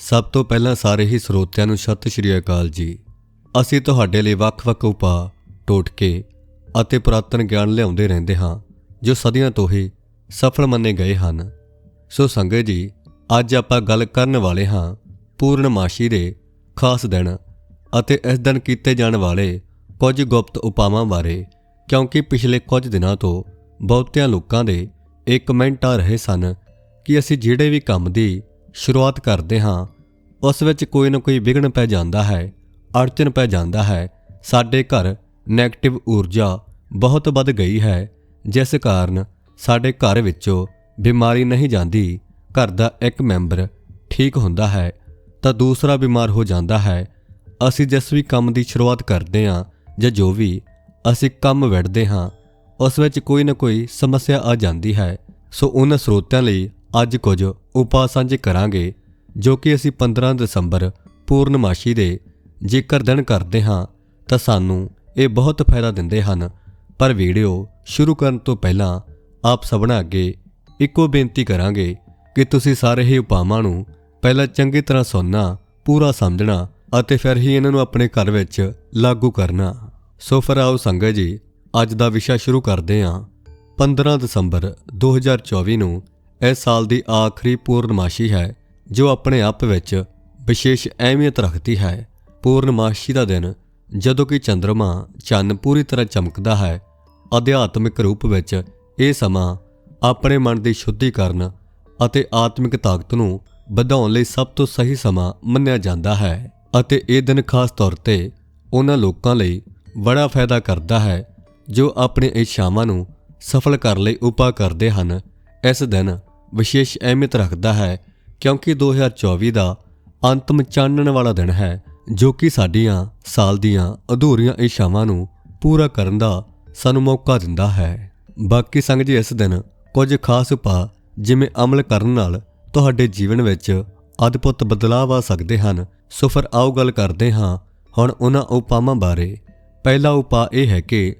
ਸਭ ਤੋਂ ਪਹਿਲਾਂ ਸਾਰੇ ਹੀ ਸਰੋਤਿਆਂ ਨੂੰ ਸਤਿ ਸ਼੍ਰੀ ਅਕਾਲ ਜੀ। ਅਸੀਂ ਤੁਹਾਡੇ ਲਈ ਵੱਖ-ਵੱਖ ਉਪਾਅ, ਟੋਟਕੇ ਅਤੇ ਪੁਰਾਤਨ ਗਿਆਨ ਲਿਆਉਂਦੇ ਰਹਿੰਦੇ ਹਾਂ, ਜੋ ਸਦੀਆਂ ਤੋਂ ਹੀ ਸਫਲ ਮੰਨੇ ਗਏ ਹਨ। ਸੋ ਸੰਗਤ ਜੀ, ਅੱਜ ਆਪਾਂ ਗੱਲ ਕਰਨ ਵਾਲੇ ਹਾਂ ਪੂਰਨਮਾਸ਼ੀ ਦੇ ਖਾਸ ਦਿਨ ਅਤੇ ਇਸ ਦਿਨ ਕੀਤੇ ਜਾਣ ਵਾਲੇ ਕੁਝ ਗੁਪਤ ਉਪਾਵਾਂ ਬਾਰੇ, ਕਿਉਂਕਿ ਪਿਛਲੇ ਕੁਝ ਦਿਨਾਂ ਤੋਂ ਬਹੁਤਿਆਂ ਲੋਕਾਂ ਦੇ ਇਹ ਕਮੈਂਟ ਆ ਰਹੇ ਸਨ ਕਿ ਅਸੀਂ ਜਿਹੜੇ ਵੀ ਕੰਮ ਦੀ ਸ਼ੁਰੂਆਤ ਕਰਦੇ ਹਾਂ, ਉਸ ਵਿੱਚ ਕੋਈ ਨਾ ਕੋਈ ਵਿਘਨ ਪੈ ਜਾਂਦਾ ਹੈ, ਅੜਚਨ ਪੈ ਜਾਂਦਾ ਹੈ, ਸਾਡੇ ਘਰ 네ਗੇਟਿਵ ਊਰਜਾ ਬਹੁਤ ਵੱਧ ਗਈ ਹੈ, ਜਿਸ ਕਾਰਨ ਸਾਡੇ ਘਰ ਵਿੱਚੋਂ ਬਿਮਾਰੀ ਨਹੀਂ ਜਾਂਦੀ, ਘਰ ਦਾ ਇੱਕ ਮੈਂਬਰ ਠੀਕ ਹੁੰਦਾ ਹੈ, ਤਾਂ ਦੂਸਰਾ ਬਿਮਾਰ ਹੋ ਜਾਂਦਾ ਹੈ। ਅਸੀਂ ਜਿਸ ਵੀ ਕੰਮ ਦੀ ਸ਼ੁਰੂਆਤ ਕਰਦੇ ਹਾਂ ਜਾਂ ਜੋ ਵੀ ਅਸੀਂ ਕੰਮ ਵਿੜਦੇ ਹਾਂ, ਉਸ ਵਿੱਚ ਕੋਈ ਨਾ ਕੋਈ ਸਮੱਸਿਆ ਆ ਜਾਂਦੀ ਹੈ। ਸੋ ਉਹਨਾਂ ਸਰੋਤਿਆਂ ਲਈ ਅੱਜ ਕੁਝ ਉਪਾਅ ਸਾਂਝੇ ਕਰਾਂਗੇ, ਜੋ ਕਿ ਅਸੀਂ 15 ਦਸੰਬਰ ਪੂਰਨਮਾਸ਼ੀ ਦੇ ਜੇਕਰ ਦਿਨ ਕਰਦੇ ਹਾਂ, ਤਾਂ ਸਾਨੂੰ ਇਹ ਬਹੁਤ ਫਾਇਦਾ ਦਿੰਦੇ ਹਨ। ਪਰ ਵੀਡੀਓ ਸ਼ੁਰੂ ਕਰਨ ਤੋਂ ਪਹਿਲਾਂ ਆਪ ਸਭਨਾਂ ਅੱਗੇ ਇੱਕੋ ਬੇਨਤੀ ਕਰਾਂਗੇ ਕਿ ਤੁਸੀਂ ਸਾਰੇ ਹੀ ਉਪਾਵਾਂ ਨੂੰ ਪਹਿਲਾਂ ਚੰਗੀ ਤਰ੍ਹਾਂ ਸੁਣਨਾ, ਪੂਰਾ ਸਮਝਣਾ ਅਤੇ ਫਿਰ ਹੀ ਇਹਨਾਂ ਨੂੰ ਆਪਣੇ ਘਰ ਵਿੱਚ ਲਾਗੂ ਕਰਨਾ। ਸੋ ਫਿਰ ਆਓ ਸੰਗਤ ਜੀ, ਅੱਜ ਦਾ ਵਿਸ਼ਾ ਸ਼ੁਰੂ ਕਰਦੇ ਹਾਂ। 15 ਦਸੰਬਰ 2024 ਨੂੰ ਇਸ ਸਾਲ ਦੀ ਆਖਰੀ ਪੂਰਨਮਾਸ਼ੀ ਹੈ, ਜੋ ਆਪਣੇ ਆਪ ਵਿੱਚ ਵਿਸ਼ੇਸ਼ ਅਹਿਮੀਅਤ ਰੱਖਦੀ ਹੈ। ਪੂਰਨਮਾਸ਼ੀ ਦਾ ਦਿਨ ਜਦੋਂ ਕਿ ਚੰ드ਰਮਾ ਚੰਨ ਪੂਰੀ ਤਰ੍ਹਾਂ ਚਮਕਦਾ ਹੈ, ਅਧਿਆਤਮਿਕ ਰੂਪ ਵਿੱਚ ਇਹ ਸਮਾਂ ਆਪਣੇ ਮਨ ਦੀ ਸ਼ੁੱਧੀਕਰਨ ਅਤੇ ਆਤਮਿਕ ਤਾਕਤ ਨੂੰ ਵਧਾਉਣ ਲਈ ਸਭ ਤੋਂ ਸਹੀ ਸਮਾਂ ਮੰਨਿਆ ਜਾਂਦਾ ਹੈ ਅਤੇ ਇਹ ਦਿਨ ਖਾਸ ਤੌਰ ਤੇ ਉਹਨਾਂ ਲੋਕਾਂ ਲਈ ਬੜਾ ਫਾਇਦਾ ਕਰਦਾ ਹੈ, ਜੋ ਆਪਣੇ ਇੱਛਾਵਾਂ ਨੂੰ ਸਫਲ ਕਰਨ ਲਈ ਉਪਾਅ ਕਰਦੇ ਹਨ। ਇਸ ਦਿਨ ਵਿਸ਼ੇਸ਼ ਅਹਿਮੀਅਤ ਰੱਖਦਾ ਹੈ, ਕਿਉਂਕਿ 2024 ਦਾ ਅੰਤਮ ਚਾਨਣ ਵਾਲਾ ਦਿਨ ਹੈ, ਜੋ ਕਿ ਸਾਡੀਆਂ ਸਾਲ ਦੀਆਂ ਅਧੂਰੀਆਂ ਇੱਛਾਵਾਂ ਨੂੰ ਪੂਰਾ ਕਰਨ ਦਾ ਸਾਨੂੰ ਮੌਕਾ ਦਿੰਦਾ ਹੈ। ਬਾਕੀ ਸੰਗ ਜੀ, ਇਸ ਦਿਨ ਕੁਝ ਖਾਸ ਉਪਾਅ ਜਿਵੇਂ ਅਮਲ ਕਰਨ ਨਾਲ ਤੁਹਾਡੇ ਜੀਵਨ ਵਿੱਚ ਅਦਭੁਤ ਬਦਲਾਅ ਆ ਸਕਦੇ ਹਨ। ਸੋ ਫਿਰ ਆਓ ਗੱਲ ਕਰਦੇ ਹਾਂ ਹੁਣ ਉਹਨਾਂ ਉਪਾਵਾਂ ਬਾਰੇ। ਪਹਿਲਾ ਉਪਾਅ ਇਹ ਹੈ ਕਿ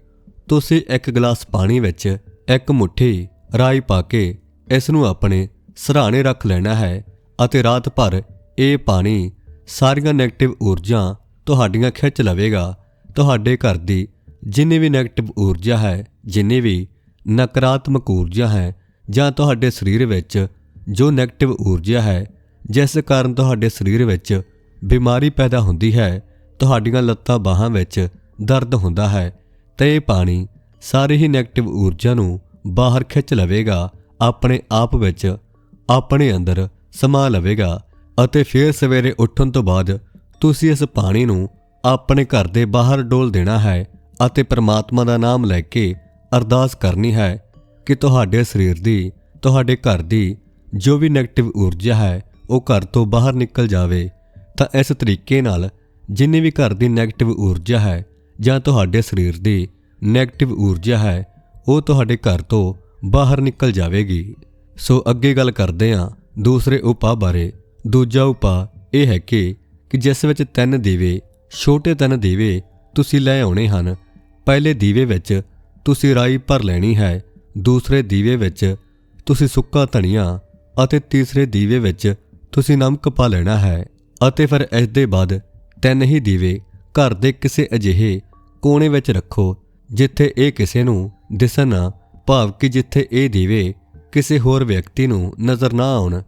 ਤੁਸੀਂ ਇੱਕ ਗਲਾਸ ਪਾਣੀ ਵਿੱਚ ਇੱਕ ਮੁਠੀ ਰਾਈ ਪਾ ਕੇ ਇਸ ਨੂੰ ਆਪਣੇ ਸਰਾਣੇ ਰੱਖ ਲੈਣਾ ਹੈ ਅਤੇ ਰਾਤ ਭਰ ਇਹ ਪਾਣੀ ਸਾਰੀਆਂ 네ਗੇਟਿਵ ਊਰਜਾ ਤੁਹਾਡੀਆਂ ਖਿੱਚ ਲਵੇਗਾ। ਤੁਹਾਡੇ ਘਰ ਦੀ ਜਿੰਨੀ ਵੀ 네ਗੇਟਿਵ ਊਰਜਾ ਹੈ, ਜਿੰਨੀ ਵੀ ਨਕਾਰਾਤਮਕ ਊਰਜਾ ਹੈ ਜਾਂ ਤੁਹਾਡੇ ਸਰੀਰ ਵਿੱਚ ਜੋ 네ਗੇਟਿਵ ਊਰਜਾ ਹੈ, ਜਿਸ ਕਾਰਨ ਤੁਹਾਡੇ ਸਰੀਰ ਵਿੱਚ ਬਿਮਾਰੀ ਪੈਦਾ ਹੁੰਦੀ ਹੈ, ਤੁਹਾਡੀਆਂ ਲੱਤਾਂ ਬਾਹਾਂ ਵਿੱਚ ਦਰਦ ਹੁੰਦਾ ਹੈ, ਤੇ ਇਹ ਪਾਣੀ ਸਾਰੇ ਹੀ 네ਗੇਟਿਵ ਊਰਜਾ ਨੂੰ ਬਾਹਰ ਖਿੱਚ ਲਵੇਗਾ। ਆਪਣੇ ਆਪ ਵਿੱਚ ਆਪਣੇ ਅੰਦਰ ਸਮਾ ਲਵੇਗਾ ਅਤੇ ਫਿਰ ਸਵੇਰੇ ਉੱਠਣ ਤੋਂ ਬਾਅਦ ਤੁਸੀਂ ਇਸ ਪਾਣੀ ਨੂੰ ਆਪਣੇ ਘਰ ਦੇ ਬਾਹਰ ਡੋਲ ਦੇਣਾ ਹੈ ਅਤੇ ਪਰਮਾਤਮਾ ਦਾ ਨਾਮ ਲੈ ਕੇ ਅਰਦਾਸ ਕਰਨੀ ਹੈ ਕਿ ਤੁਹਾਡੇ ਸਰੀਰ ਦੀ, ਤੁਹਾਡੇ ਘਰ ਦੀ ਜੋ ਵੀ ਨੈਗੇਟਿਵ ਊਰਜਾ ਹੈ, ਉਹ ਘਰ ਤੋਂ ਬਾਹਰ ਨਿਕਲ ਜਾਵੇ, ਤਾਂ ਇਸ ਤਰੀਕੇ ਨਾਲ ਜਿੰਨੀ ਵੀ ਘਰ ਦੀ ਨੈਗੇਟਿਵ ਊਰਜਾ ਹੈ ਜਾਂ ਤੁਹਾਡੇ ਸਰੀਰ ਦੀ ਨੈਗੇਟਿਵ ਊਰਜਾ ਹੈ, ਉਹ ਤੁਹਾਡੇ ਘਰ ਤੋਂ ਬਾਹਰ ਨਿਕਲ ਜਾਵੇਗੀ। ਸੋ ਅੱਗੇ ਗੱਲ ਕਰਦੇ ਹਾਂ ਦੂਸਰੇ ਉਪਾਅ ਬਾਰੇ। ਦੂਜਾ ਉਪਾਅ ਇਹ ਹੈ ਕਿ ਕਿ ਜਿਸ ਵਿੱਚ ਤਿੰਨ ਦੀਵੇ, ਛੋਟੇ ਤਿੰਨ ਦੀਵੇ ਤੁਸੀਂ ਲੈ ਆਉਣੇ ਹਨ। ਪਹਿਲੇ ਦੀਵੇ ਵਿੱਚ ਤੁਸੀਂ ਰਾਈ ਭਰ ਲੈਣੀ ਹੈ, ਦੂਸਰੇ ਦੀਵੇ ਵਿੱਚ ਤੁਸੀਂ ਸੁੱਕਾ ਧਨੀਆ ਅਤੇ ਤੀਸਰੇ ਦੀਵੇ ਵਿੱਚ ਤੁਸੀਂ ਨਮਕ ਪਾ ਲੈਣਾ ਹੈ। ਅਤੇ ਫਿਰ ਇਸ ਦੇ ਬਾਅਦ ਤਿੰਨ ਹੀ ਦੀਵੇ ਘਰ ਦੇ ਕਿਸੇ ਅਜਿਹੇ ਕੋਨੇ ਵਿੱਚ ਰੱਖੋ, ਜਿੱਥੇ ਇਹ ਕਿਸੇ ਨੂੰ ਦਿਸਣ ਨਾ ਭਾਵ ਕਿ ਜਿੱਥੇ ਇਹ ਦੀਵੇ ਕਿਸੇ ਹੋਰ ਵਿਅਕਤੀ ਨੂੰ ਨਜ਼ਰ ਨਾ ਆਉਣ।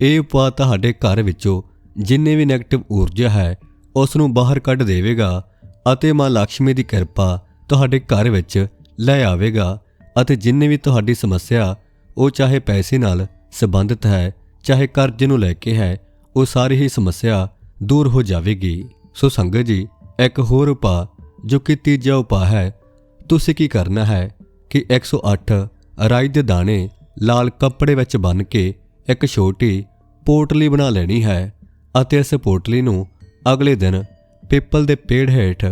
ਇਹ ਉਪਾਅ ਤੁਹਾਡੇ ਘਰ ਵਿੱਚੋਂ ਜਿੰਨੇ ਵੀ ਨੈਗੇਟਿਵ ਊਰਜਾ ਹੈ ਉਸ ਨੂੰ ਬਾਹਰ ਕੱਢ ਦੇਵੇਗਾ ਅਤੇ ਮਾਂ ਲక్ష్ਮੀ ਦੀ ਕਿਰਪਾ ਤੁਹਾਡੇ ਘਰ ਵਿੱਚ ਲੈ ਆਵੇਗਾ ਅਤੇ ਜਿੰਨੇ ਵੀ ਤੁਹਾਡੀ ਸਮੱਸਿਆ, ਉਹ ਚਾਹੇ ਪੈਸੇ ਨਾਲ ਸੰਬੰਧਿਤ ਹੈ, ਚਾਹੇ ਕਰਜ਼ ਨੂੰ ਲੈ ਕੇ ਹੈ, ਉਹ ਸਾਰੀ ਹੀ ਸਮੱਸਿਆ ਦੂਰ ਹੋ ਜਾਵੇਗੀ। ਸੋ ਸੰਗਤ ਜੀ, ਇੱਕ ਹੋਰ ਉਪਾਅ ਜੋ ਕਿ ਤੀਜਾ ਉਪਾਅ ਹੈ, ਤੁਸੀਂ ਕੀ ਕਰਨਾ ਹੈ? ਕਿ 108 ਰਾਈ ਦੇ ਦਾਣੇ ਲਾਲ ਕੱਪੜੇ ਵਿੱਚ ਬੰਨ੍ਹ ਕੇ ਇੱਕ ਛੋਟੀ ਪੋਟਲੀ ਬਣਾ ਲੈਣੀ ਹੈ ਅਤੇ ਇਸ ਪੋਟਲੀ ਨੂੰ ਅਗਲੇ ਦਿਨ ਪੀਪਲ ਦੇ ਪੇੜ ਹੇਠ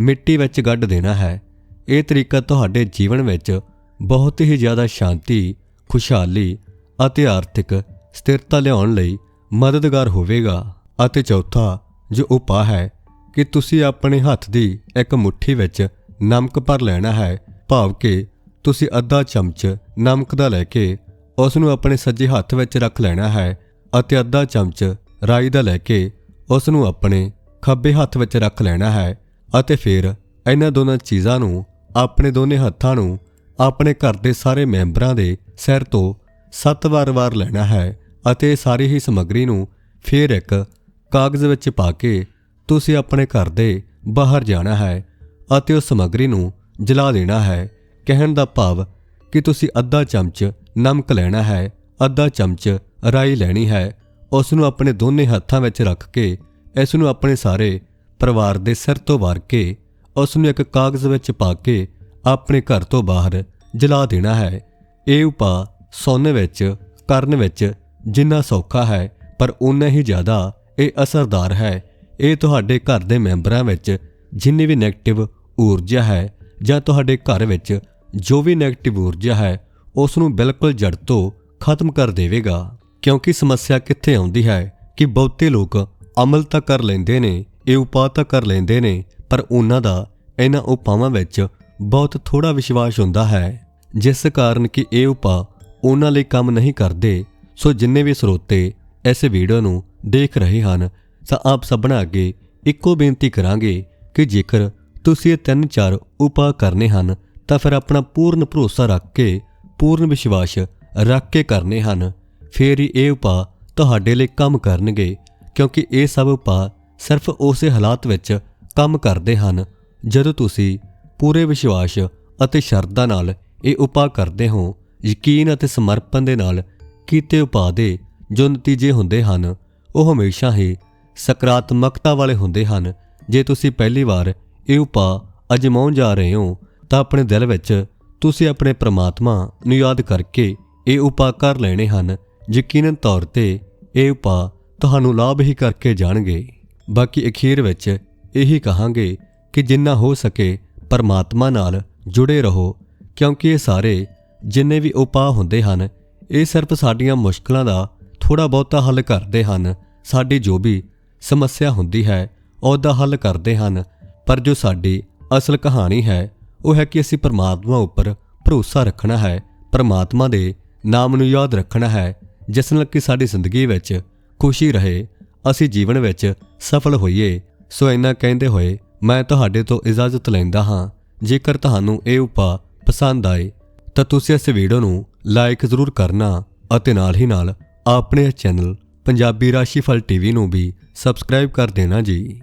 ਮਿੱਟੀ ਵਿੱਚ ਗੱਡ ਦੇਣਾ ਹੈ। ਇਹ ਤਰੀਕਾ ਤੁਹਾਡੇ ਜੀਵਨ ਵਿੱਚ ਬਹੁਤ ਹੀ ਜ਼ਿਆਦਾ ਸ਼ਾਂਤੀ, ਖੁਸ਼ਹਾਲੀ ਅਤੇ ਆਰਥਿਕ ਸਥਿਰਤਾ ਲਿਆਉਣ ਲਈ ਮਦਦਗਾਰ ਹੋਵੇਗਾ। ਅਤੇ ਚੌਥਾ ਜੋ ਉਪਾਅ ਹੈ ਕਿ ਤੁਸੀਂ ਆਪਣੇ ਹੱਥ ਦੀ ਇੱਕ ਮੁਠੀ ਵਿੱਚ ਨਮਕ ਭਰ ਲੈਣਾ ਹੈ, ਭਾਵ ਕਿ ਤੁਸੀਂ ਅੱਧਾ ਚਮਚ ਨਮਕ ਦਾ ਲੈ ਕੇ ਉਸ ਨੂੰ ਆਪਣੇ ਸੱਜੇ ਹੱਥ ਵਿੱਚ ਰੱਖ ਲੈਣਾ ਹੈ ਅਤੇ ਅੱਧਾ ਚਮਚ ਰਾਈ ਦਾ ਲੈ ਕੇ ਉਸ ਨੂੰ ਆਪਣੇ ਖੱਬੇ ਹੱਥ ਵਿੱਚ ਰੱਖ ਲੈਣਾ ਹੈ ਅਤੇ ਫਿਰ ਇਹਨਾਂ ਦੋਨਾਂ ਚੀਜ਼ਾਂ ਨੂੰ ਆਪਣੇ ਦੋਨੇ ਹੱਥਾਂ ਨੂੰ ਆਪਣੇ ਘਰ ਦੇ ਸਾਰੇ ਮੈਂਬਰਾਂ ਦੇ ਸਿਰ ਤੋਂ ਸੱਤ ਵਾਰ-ਵਾਰ ਲੈਣਾ ਹੈ ਅਤੇ ਸਾਰੀ ਹੀ ਸਮੱਗਰੀ ਨੂੰ ਫਿਰ ਇੱਕ ਕਾਗਜ਼ ਵਿੱਚ ਪਾ ਕੇ ਤੁਸੀਂ ਆਪਣੇ ਘਰ ਦੇ ਬਾਹਰ ਜਾਣਾ ਹੈ ਅਤੇ ਉਸ ਸਮੱਗਰੀ ਨੂੰ ਜਲਾ ਦੇਣਾ ਹੈ। ਕਹਿਣ ਦਾ ਭਾਵ ਕਿ ਤੁਸੀਂ ਅੱਧਾ ਚਮਚ ਨਮਕ ਲੈਣਾ ਹੈ, ਅੱਧਾ ਚਮਚ ਰਾਈ ਲੈਣੀ ਹੈ। ਉਸ ਨੂੰ ਆਪਣੇ ਦੋਨੇ ਹੱਥਾਂ ਵਿੱਚ ਰੱਖ ਕੇ ਇਸ ਨੂੰ ਆਪਣੇ ਸਾਰੇ ਪਰਿਵਾਰ ਦੇ ਸਿਰ ਤੋਂ ਵਾਰ ਕੇ ਉਸ ਨੂੰ ਇੱਕ ਕਾਗਜ਼ ਵਿੱਚ ਪਾ ਕੇ ਆਪਣੇ ਘਰ ਤੋਂ ਬਾਹਰ ਜਲਾ ਦੇਣਾ ਹੈ। ਇਹ ਉਪਾਅ ਸੌਣ ਵਿੱਚ, ਕਰਨ ਵਿੱਚ ਜਿੰਨਾ ਸੌਖਾ ਹੈ, ਪਰ ਉਨਾ ਹੀ ਜ਼ਿਆਦਾ ਇਹ ਅਸਰਦਾਰ ਹੈ। ਇਹ ਤੁਹਾਡੇ ਘਰ ਦੇ ਮੈਂਬਰਾਂ ਵਿੱਚ ਜਿੰਨੀ ਵੀ 네ਗੇਟਿਵ ਊਰਜਾ ਹੈ ਜਾਂ ਤੁਹਾਡੇ ਘਰ ਵਿੱਚ ਜੋ ਵੀ 네ਗੇਟਿਵ ਊਰਜਾ ਹੈ ਉਸ ਨੂੰ ਬਿਲਕੁਲ ਜੜ ਤੋਂ ਖਤਮ ਕਰ ਦੇਵੇਗਾ। ਕਿਉਂਕਿ ਸਮੱਸਿਆ ਕਿੱਥੇ ਆਉਂਦੀ ਹੈ ਕਿ ਬਹੁਤੇ ਲੋਕ ਅਮਲ ਤਾਂ ਕਰ ਲੈਂਦੇ ਨੇ, ਇਹ ਉਪਾਅ ਤਾਂ ਕਰ ਲੈਂਦੇ ਨੇ, ਪਰ ਉਹਨਾਂ ਦਾ, ਇਹਨਾਂ ਉਪਾਵਾਂ ਵਿੱਚ ਬਹੁਤ ਥੋੜਾ ਵਿਸ਼ਵਾਸ ਹੁੰਦਾ ਹੈ। ਜਿਸ ਕਾਰਨ ਕਿ ਇਹ ਉਪਾਅ ਉਹਨਾਂ ਲਈ ਕੰਮ ਨਹੀਂ ਕਰਦੇ, ਸੋ ਜਿੰਨੇ ਵੀ ਸਰੋਤੇ ਇਸ ਵੀਡੀਓ ਨੂੰ ਦੇਖ ਰਹੇ ਹਨ, ਤਾਂ ਆਪ ਸਭਨਾਂ ਅੱਗੇ ਇੱਕੋ ਬੇਨਤੀ ਕਰਾਂਗੇ ਕਿ ਜੇਕਰ ਤੁਸੀਂ ਇਹ ਤਿੰਨ ਚਾਰ ਉਪਾਅ ਕਰਨੇ ਹਨ ਤਾਂ ਫਿਰ ਆਪਣਾ ਪੂਰਨ ਭਰੋਸਾ ਰੱਖ ਕੇ, ਪੂਰਨ ਵਿਸ਼ਵਾਸ ਰੱਖ ਕੇ ਕਰਨੇ ਹਨ। ਫਿਰ ਹੀ ਇਹ ਉਪਾਅ ਤੁਹਾਡੇ ਲਈ ਕੰਮ ਕਰਨਗੇ, ਕਿਉਂਕਿ ਇਹ ਸਭ ਉਪਾਅ ਸਿਰਫ ਉਸੇ ਹਾਲਾਤ ਵਿੱਚ ਕੰਮ ਕਰਦੇ ਹਨ, ਜਦੋਂ ਤੁਸੀਂ ਪੂਰੇ ਵਿਸ਼ਵਾਸ ਅਤੇ ਸ਼ਰਧਾ ਨਾਲ ਇਹ ਉਪਾਅ ਕਰਦੇ ਹੋ। ਯਕੀਨ ਅਤੇ ਸਮਰਪਣ ਦੇ ਨਾਲ ਕੀਤੇ ਉਪਾਅ ਦੇ ਜੋ ਨਤੀਜੇ ਹੁੰਦੇ ਹਨ, ਉਹ ਹਮੇਸ਼ਾ ਹੀ ਸਕਾਰਾਤਮਕਤਾ ਵਾਲੇ ਹੁੰਦੇ ਹਨ। ਜੇ ਤੁਸੀਂ ਪਹਿਲੀ ਵਾਰ ਇਹ ਉਪਾਅ ਅਜਮਾਉਣ ਜਾ ਰਹੇ ਹੋ ਤਾਂ ਆਪਣੇ ਦਿਲ ਵਿੱਚ ਤੁਸੀਂ ਆਪਣੇ ਪ੍ਰਮਾਤਮਾ ਨੂੰ ਯਾਦ ਕਰਕੇ ਇਹ ਉਪਾਅ ਕਰ ਲੈਣੇ ਹਨ। ਯਕੀਨਨ ਤੌਰ ਤੇ ਇਹ ਉਪਾਅ ਤੁਹਾਨੂੰ ਲਾਭ ਹੀ ਕਰਕੇ ਜਾਣਗੇ। ਬਾਕੀ ਅਖੀਰ ਵਿੱਚ ਇਹੀ ਕਹਾਂਗੇ ਕਿ ਜਿੰਨਾ ਹੋ ਸਕੇ ਪਰਮਾਤਮਾ ਨਾਲ ਜੁੜੇ ਰਹੋ, ਕਿਉਂਕਿ ਇਹ ਸਾਰੇ ਜਿੰਨੇ ਵੀ ਉਪਾਅ ਹੁੰਦੇ ਹਨ, ਇਹ ਸਿਰਫ ਸਾਡੀਆਂ ਮੁਸ਼ਕਲਾਂ ਦਾ ਥੋੜਾ ਬਹੁਤਾ ਹੱਲ ਕਰਦੇ ਹਨ। ਸਾਡੀ ਜੋ ਵੀ ਸਮੱਸਿਆ ਹੁੰਦੀ ਹੈ, ਉਹਦਾ ਹੱਲ ਕਰਦੇ ਹਨ, ਪਰ ਜੋ ਸਾਡੀ ਅਸਲ ਕਹਾਣੀ ਹੈ ਉਹ ਹੈ ਕਿ ਅਸੀਂ ਪਰਮਾਤਮਾ ਉੱਪਰ ਭਰੋਸਾ ਰੱਖਣਾ ਹੈ, ਪਰਮਾਤਮਾ ਦੇ ਨਾਮ ਨੂੰ ਯਾਦ ਰੱਖਣਾ ਹੈ, ਜਿਸ ਨਾਲ ਕਿ ਸਾਡੀ ਜ਼ਿੰਦਗੀ ਵਿੱਚ ਖੁਸ਼ੀ ਰਹੇ, ਅਸੀਂ ਜੀਵਨ ਵਿੱਚ ਸਫਲ ਹੋਈਏ। ਸੋ ਇੰਨਾ ਕਹਿੰਦੇ ਹੋਏ ਮੈਂ ਤੁਹਾਡੇ ਤੋਂ ਇਜਾਜ਼ਤ ਲੈਂਦਾ ਹਾਂ। ਜੇਕਰ ਤੁਹਾਨੂੰ ਇਹ ਉਪਾਅ ਪਸੰਦ ਆਏ, ਤਾਂ ਤੁਸੀਂ ਇਸ ਵੀਡੀਓ ਨੂੰ ਲਾਈਕ ਜ਼ਰੂਰ ਕਰਨਾ ਅਤੇ ਨਾਲ ਹੀ ਨਾਲ ਆਪਣੇ ਚੈਨਲ ਪੰਜਾਬੀ ਰਾਸ਼ੀਫਲ ਟੀਵੀ ਨੂੰ ਵੀ ਸਬਸਕ੍ਰਾਈਬ ਕਰ ਦੇਣਾ ਜੀ।